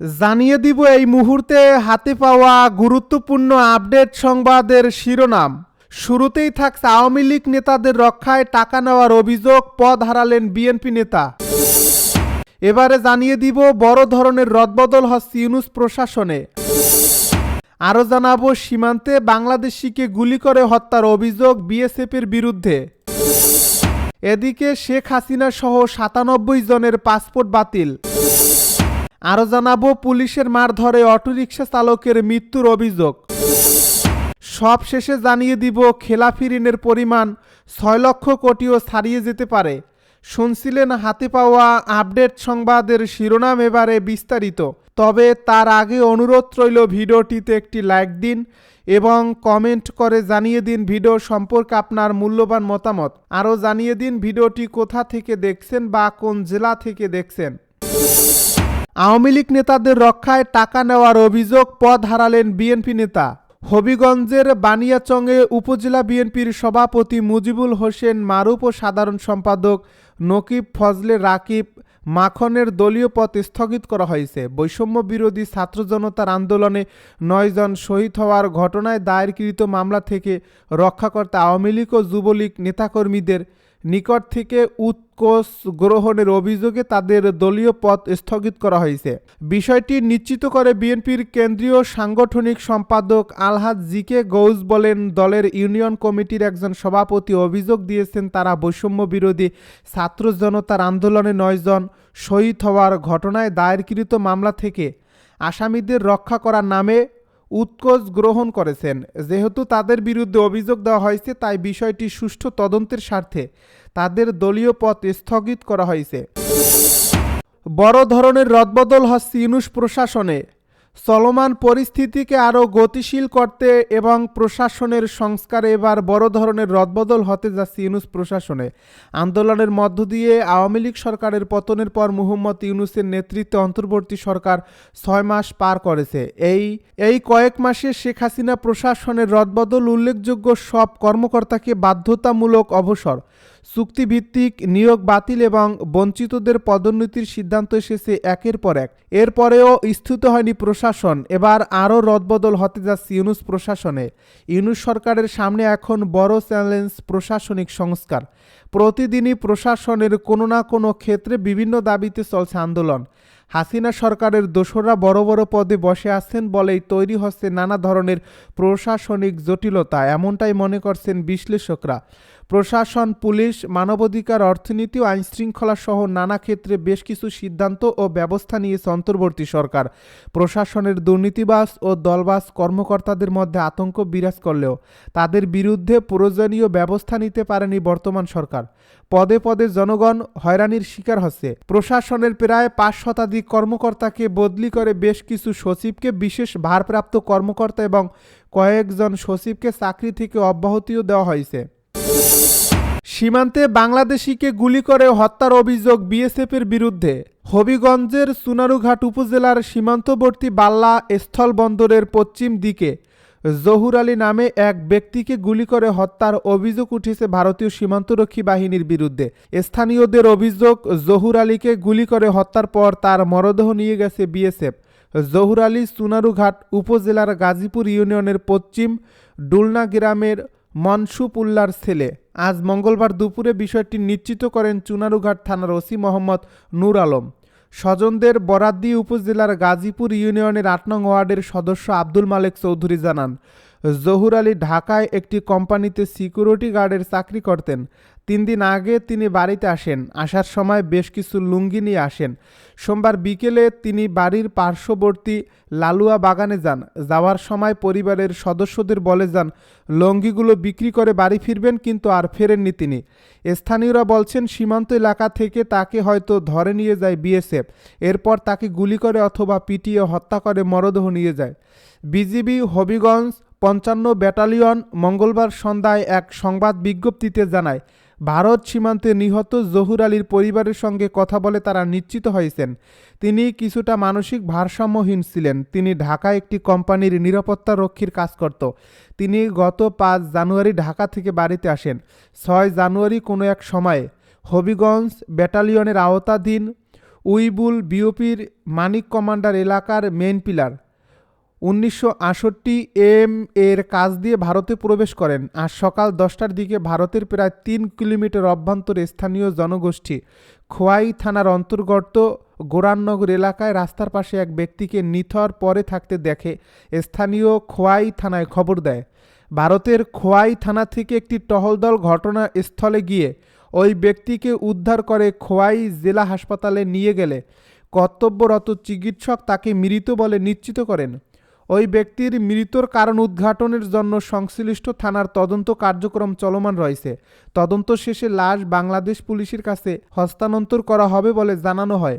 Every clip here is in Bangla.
জানিয়ে দিব এই মুহূর্তে হাতে পাওয়া গুরুত্বপূর্ণ আপডেট সংবাদের শিরোনাম। শুরুতেই থাকছে আওয়ামী লীগ নেতাদের রক্ষায় টাকা নেওয়ার অভিযোগ পদ হারালেন বিএনপি নেতা। এবারে জানিয়ে দিব বড় ধরনের রদবদল হচ্ছে ইউনুস প্রশাসনে। আরও জানাব, সীমান্তে বাংলাদেশিকে গুলি করে হত্যার অভিযোগ বিএসএফের বিরুদ্ধে। এদিকে শেখ হাসিনা সহ সাতানব্বই জনের পাসপোর্ট বাতিল। আরও জানাব, পুলিশের মারধরে অটোরিকশা চালকের মৃত্যুর অভিযোগ। সব শেষে জানিয়ে দিব, খেলাফি ঋণের পরিমাণ ছয় লক্ষ কোটিও ছাড়িয়ে যেতে পারে। শুনছিলেন হাতে পাওয়া আপডেট সংবাদের শিরোনাম এবারে বিস্তারিত। তবে তার আগে অনুরোধ রইল ভিডিওটিতে একটি লাইক দিন এবং কমেন্ট করে জানিয়ে দিন ভিডিও সম্পর্কে আপনার মূল্যবান মতামত। আরও জানিয়ে দিন ভিডিওটি কোথা থেকে দেখছেন বা কোন জেলা থেকে দেখছেন। আওয়ামী লীগ নেতাদের রক্ষায় টাকা নেওয়ার অভিযোগ পদ হারালেন বিএনপি নেতা। হবিগঞ্জের বানিয়াচংয়ে উপজেলা বিএনপির সভাপতি মুজিবুল হোসেন মারুফ ও সাধারণ সম্পাদক নকিব ফজলে রাকিব মাখনের দলীয় পথ স্থগিত করা হয়েছে। বৈষম্য বিরোধী ছাত্র জনতার আন্দোলনে নয়জন শহীদ হওয়ার ঘটনায় দায়েরকৃত মামলা থেকে রক্ষা করতে আওয়ামী লীগ ও যুবলীগ নেতাকর্মীদের নিকট থেকে উৎকোষ গ্রহণের অভিযোগে তাদের দলীয় পথ স্থগিত করা হয়েছে। বিষয়টি নিশ্চিত করে বিএনপির কেন্দ্রীয় সাংগঠনিক সম্পাদক আলহাজ জিকে গৌজ বলেন, দলের ইউনিয়ন কমিটির একজন সভাপতি অভিযোগ দিয়েছেন, তারা বৈষম্য বিরোধী ছাত্র জনতার আন্দোলনে নয়জন শহীদ হওয়ার ঘটনায় দায়েরকৃত মামলা থেকে আসামিদের রক্ষা করার নামে উৎকোচ গ্রহণ করেছেন। যেহেতু তাদের বিরুদ্ধে অভিযোগ দেওয়া হয়েছে, তাই বিষয়টি সুষ্ঠু তদন্তের স্বার্থে তাদের দলীয় পথ স্থগিত করা হয়েছে। বড় ধরনের রদবদল হচ্ছে ইউনুস প্রশাসনে। চলমান পরিস্থিতিকে আরও গতিশীল করতে এবং প্রশাসনের সংস্কারে এবার বড় ধরনের রদবদল হতে যাচ্ছে ইউনুস প্রশাসনে। আন্দোলনের মধ্য দিয়ে আওয়ামী লীগ সরকারের পতনের পর মুহম্মদ ইউনুসের নেতৃত্বে অন্তর্বর্তী সরকার ছয় মাস পার করেছে। এই এই কয়েক মাসে শেখ হাসিনা প্রশাসনের রদবদল উল্লেখযোগ্য সব কর্মকর্তাকে বাধ্যতামূলক অবসর। চুক্তিভিত্তিক নিয়োগ বাতিল এবং বঞ্চিতদের পদোন্নতির সিদ্ধান্ত এসেছে একের পর এক। এরপরেও স্থিত হয়নি প্রশাসন। এবার আরও রদবদল হতে যাচ্ছে ইউনুস প্রশাসনে। ইউনুস সরকারের সামনে এখন বড় চ্যালেঞ্জ প্রশাসনিক সংস্কার। প্রতিদিনই প্রশাসনের কোনো না কোনো ক্ষেত্রে বিভিন্ন দাবিতে চলছে আন্দোলন। হাসিনা সরকারের দোসরা বড় বড় পদে বসে আছেন বলেই তৈরি হচ্ছে নানা ধরনের প্রশাসনিক জটিলতা, এমনটাই মনে করছেন বিশ্লেষকরা। প্রশাসন, পুলিশ, মানবাধিকার, অর্থনীতি ও আইনশৃঙ্খলা সহ নানা ক্ষেত্রে বেশ কিছু সিদ্ধান্ত ও ব্যবস্থা নিয়েছে অন্তর্বর্তী সরকার। প্রশাসনের দুর্নীতিবাস ও দলবাস কর্মকর্তাদের মধ্যে আতঙ্ক বিরাজ করলেও তাদের বিরুদ্ধে প্রয়োজনীয় ব্যবস্থা নিতে পারেনি বর্তমান সরকার। পদে পদে জনগণ হয়রানির শিকার হচ্ছে। প্রশাসনের প্রায় পাঁচ শতাধিক কর্মকর্তাকে বদলি করে বেশ কিছু সচিবকে বিশেষ ভারপ্রাপ্ত কর্মকর্তা এবং কয়েকজন সচিবকে চাকরি থেকে অব্যাহতিও দেওয়া হয়েছে। সীমান্তে বাংলাদেশিকে গুলি করে হত্যার অভিযোগ বিএসএফের বিরুদ্ধে। হবিগঞ্জের সুনারুঘাট উপজেলার সীমান্তবর্তী বাল্লা স্থলবন্দরের পশ্চিম দিকে জহুর আলী নামে এক ব্যক্তিকে গুলি করে হত্যার অভিযোগ উঠেছে ভারতীয় সীমান্তরক্ষী বাহিনীর বিরুদ্ধে। স্থানীয়দের অভিযোগ, জহুর আলীকে গুলি করে হত্যার পর তার মরদেহ নিয়ে গেছে বিএসএফ। জহুর আলী সুনারুঘাট উপজেলার গাজীপুর ইউনিয়নের পশ্চিম ডুলনা গ্রামের মনসুপ উল্লার ছেলে। আজ মঙ্গলবার দুপুরে বিষয়টি নিশ্চিত করেন চুনারুঘাট থানার ওসি মোহাম্মদ নূর আলম। স্বজনদের বরাদ্দি উপজেলার গাজীপুর ইউনিয়নের আট নং ওয়ার্ডের সদস্য আব্দুল মালেক চৌধুরী জানান, জহুর আলী ঢাকায় একটি কোম্পানিতে সিকিউরিটি গার্ডের চাকরি করতেন। তিন দিন আগে তিনি বাড়িতে আসেন। আসার সময় বেশ কিছু লুঙ্গি নিয়ে আসেন। সোমবার বিকেলে তিনি বাড়ির পার্শ্ববর্তী লালুয়া বাগানে যান। যাওয়ার সময় পরিবারের সদস্যদের বলে যান, লঙ্গিগুলো বিক্রি করে বাড়ি ফিরবেন, কিন্তু আর ফেরেননি তিনি। স্থানীয়রা বলছেন, সীমান্ত এলাকা থেকে তাকে হয়তো ধরে নিয়ে যায় বিএসএফ। এরপর তাকে গুলি করে অথবা পিটিয়ে হত্যা করে মরদেহ নিয়ে যায়। বিজিবি হবিগঞ্জ পঞ্চান্ন ব্যাটালিয়ন মঙ্গলবার সন্ধ্যায় এক সংবাদ বিজ্ঞপ্তিতে জানায় ভারত সীমান্তে নিহত জহুর আলীর পরিবারের সঙ্গে কথা বলে তারা নিশ্চিত হয়েছেন। তিনি কিছুটা মানসিক ভারসাম্যহীন ছিলেন। তিনি ঢাকা একটি কোম্পানির নিরাপত্তা রক্ষীর কাজ করত। তিনি গত পাঁচ জানুয়ারি ঢাকা থেকে বাড়িতে আসেন। ছয় জানুয়ারি কোনো এক সময়ে হবিগঞ্জ ব্যাটালিয়নের আওতাধীন উইবুল বিওপির মানিক কমান্ডার এলাকার মেইন পিলার উনিশশো এম এর কাজ দিয়ে ভারতে প্রবেশ করেন আজ সকাল দশটার দিকে ভারতের প্রায় তিন কিলোমিটার অভ্যন্তরে স্থানীয় জনগোষ্ঠী খোয়াই থানার অন্তর্গত গোরাননগর এলাকায় রাস্তার পাশে এক ব্যক্তিকে নিথর পরে থাকতে দেখে স্থানীয় খোয়াই থানায় খবর দেয়। ভারতের খোয়াই থানা থেকে একটি টহল দল ঘটনাস্থলে গিয়ে ওই ব্যক্তিকে উদ্ধার করে খোয়াই জেলা হাসপাতালে নিয়ে গেলে কর্তব্যরত চিকিৎসক তাকে মৃত বলে নিশ্চিত করেন। ওই ব্যক্তির মৃত্যুর কারণ উদ্ঘাটনের জন্য সংশ্লিষ্ট থানার তদন্ত কার্যক্রম চলমান রয়েছে। তদন্ত শেষে লাশ বাংলাদেশ পুলিশের কাছে হস্তান্তর করা হবে বলে জানানো হয়।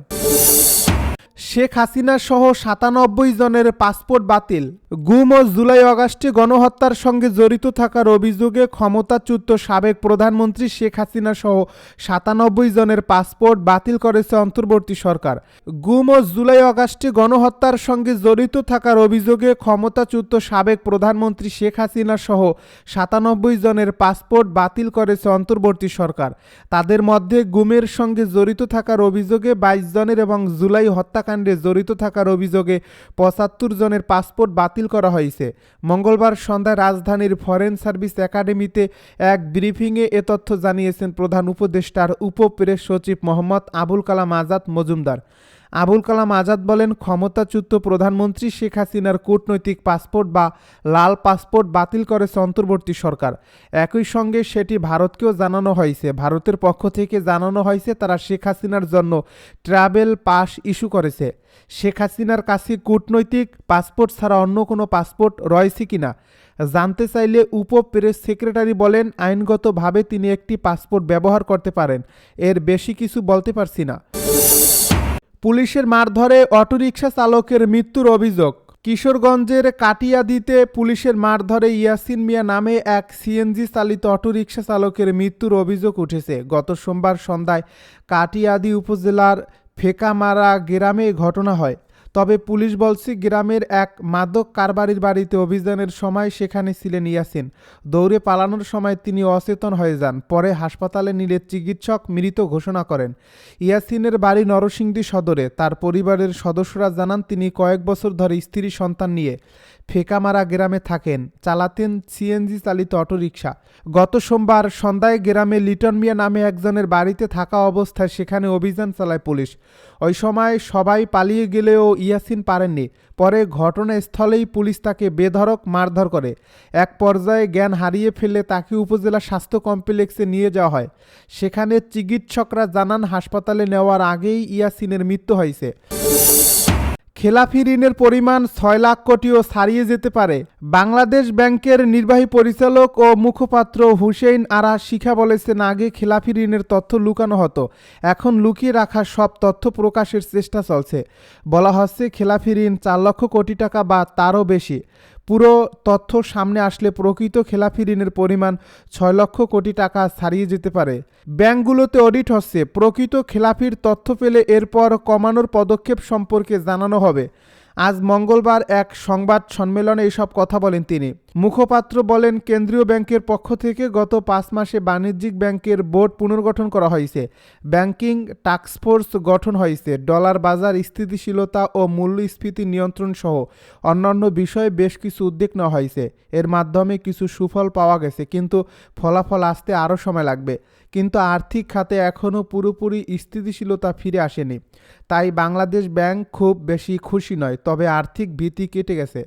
শেখ হাসিনা সহ সাতানব্বই জনের পাসপোর্ট বাতিল। গুম ও জুলাই অগাস্টে গণহত্যার সঙ্গে জড়িত থাকার অভিযোগে ক্ষমতাচ্যুত সাবেক প্রধানমন্ত্রী শেখ হাসিনা সহ সাতানব্বই জনের পাসপোর্ট বাতিল করেছে অন্তর্বর্তী সরকার। গুম ও জুলাই অগাস্টে গণহত্যার সঙ্গে জড়িত থাকার অভিযোগে ক্ষমতাচ্যুত সাবেক প্রধানমন্ত্রী শেখ হাসিনা সহ সাতানব্বই জনের পাসপোর্ট বাতিল করেছে অন্তর্বর্তী সরকার। তাদের মধ্যে গুমের সঙ্গে জড়িত থাকার অভিযোগে বাইশ জনের এবং জুলাই হত্যাকাণ্ডে জড়িত থাকার অভিযোগে পঁচাত্তর জনের পাসপোর্ট বাতিল করা হয়েছে। মঙ্গলবার সন্ধ্যায় রাজধানীর ফরেন সার্ভিস একাডেমিতে এক ব্রিফিংয়ে এ তথ্য জানিয়েছেন প্রধান উপদেষ্টার উপপ্রেস সচিব মোহাম্মদ আবুল কালাম আজাদ মজুমদার। আবুল কালাম আজাদ বলেন, ক্ষমতাচ্যুত প্রধানমন্ত্রী শেখ হাসিনার কূটনৈতিক পাসপোর্ট বা লাল পাসপোর্ট বাতিল করেছে অন্তর্বর্তী সরকার। একই সঙ্গে সেটি ভারতকেও জানানো হয়েছে। ভারতের পক্ষ থেকে জানানো হয়েছে, তারা শেখ হাসিনার জন্য ট্রাভেল পাস ইস্যু করেছে। শেখ হাসিনার কাছে কূটনৈতিক পাসপোর্ট ছাড়া অন্য কোনো পাসপোর্ট রয়েছে কিনা জানতে চাইলে উপ প্রেস সেক্রেটারি বলেন, আইনগতভাবে তিনি একটি পাসপোর্ট ব্যবহার করতে পারেন। এর বেশি কিছু বলতে পারছি না। পুলিশের মারধরে অটোরিকশা চালকের মৃত্যুর অভিযোগ। কিশোরগঞ্জের কাটিয়াদিতে পুলিশের মারধরে ইয়াসিন মিয়া নামে এক সিএনজি চালিত অটোরিকশা চালকের মৃত্যুর অভিযোগ উঠেছে। গত সোমবার সন্ধ্যায় কাটিয়াদি উপজেলার ফেকামারা গ্রামে ঘটনা হয়। তবে পুলিশ বলছে, গ্রামের এক মাদক কারবারির বাড়িতে অভিযানের সময় সেখানে ছিলেন ইয়াসিন। দৌড়ে পালানোর সময় তিনি অচেতন হয়ে যান। পরে হাসপাতালে নিলে চিকিৎসক মৃত ঘোষণা করেন। ইয়াসিনের বাড়ি নরসিংদী সদরে। তার পরিবারের সদস্যরা জানান, তিনি কয়েক বছর ধরে স্ত্রী সন্তান নিয়ে ফেকামারা গ্রামে থাকেন। চালাতেন সিএনজি চালিত অটোরিকশা। গত সোমবার সন্ধ্যায় গ্রামে লিটন মিয়া নামে একজনের বাড়িতে থাকা অবস্থায় সেখানে অভিযান চালায় পুলিশ। ওই সময় সবাই পালিয়ে গেলেও ইয়াসিন পারেননি। পরে ঘটনাস্থলেই পুলিশ তাকে বেধড়ক মারধর করে। এক পর্যায়ে জ্ঞান হারিয়ে ফেলে তাকে উপজেলা স্বাস্থ্য কমপ্লেক্সে নিয়ে যাওয়া হয়। সেখানে চিকিৎসকরা জানান, হাসপাতালে নেওয়ার আগেই ইয়াসিনের মৃত্যু হয়েছে। খেলাফি ঋণের পরিমাণ ছয় লাখ কোটিও ছাড়িয়ে যেতে পারে। বাংলাদেশ ব্যাংকের নির্বাহী পরিচালক ও মুখপাত্র হুসেইন আরা শিখা বলেছেন, আগে খেলাফি ঋণের তথ্য লুকানো হতো, এখন লুকিয়ে রাখার সব তথ্য প্রকাশের চেষ্টা চলছে। বলা হচ্ছে, খেলাফি ঋণ চার লক্ষ কোটি টাকা বা তারও বেশি। পুরো তথ্য সামনে আসলে প্রকৃত খেলাফি ঋণের পরিমাণ ছয় লক্ষ কোটি টাকা ছাড়িয়ে যেতে পারে। ব্যাংকগুলোতে অডিট হচ্ছে, প্রকৃত খেলাফির তথ্য পেলে এরপর কমানোর পদক্ষেপ সম্পর্কে জানানো হবে। আজ মঙ্গলবার এক সংবাদ সম্মেলনে এসব কথা বলেন তিনি। মুখপাত্র বলেন, কেন্দ্রীয় ব্যাংকের পক্ষ থেকে গত পাঁচ মাসে বাণিজ্যিক ব্যাংকের বোর্ড পুনর্গঠন করা হয়েছে। ব্যাংকিং টাস্কফোর্স গঠন হয়েছে। ডলার বাজার স্থিতিশীলতা ও মূল্যস্ফীতি নিয়ন্ত্রণ সহ অন্যান্য বিষয়ে বেশ কিছু উদ্যোগ নেওয়া হয়েছে। এর মাধ্যমে কিছু সুফল পাওয়া গেছে, কিন্তু ফলাফল আসতে আরও সময় লাগবে। কিন্তু আর্থিক খাতে এখনও পুরোপুরি স্থিতিশীলতা ফিরে আসেনি। তাই বাংলাদেশ ব্যাংক খুব বেশি খুশি নয়, তবে আর্থিক ভীতি কেটে গেছে।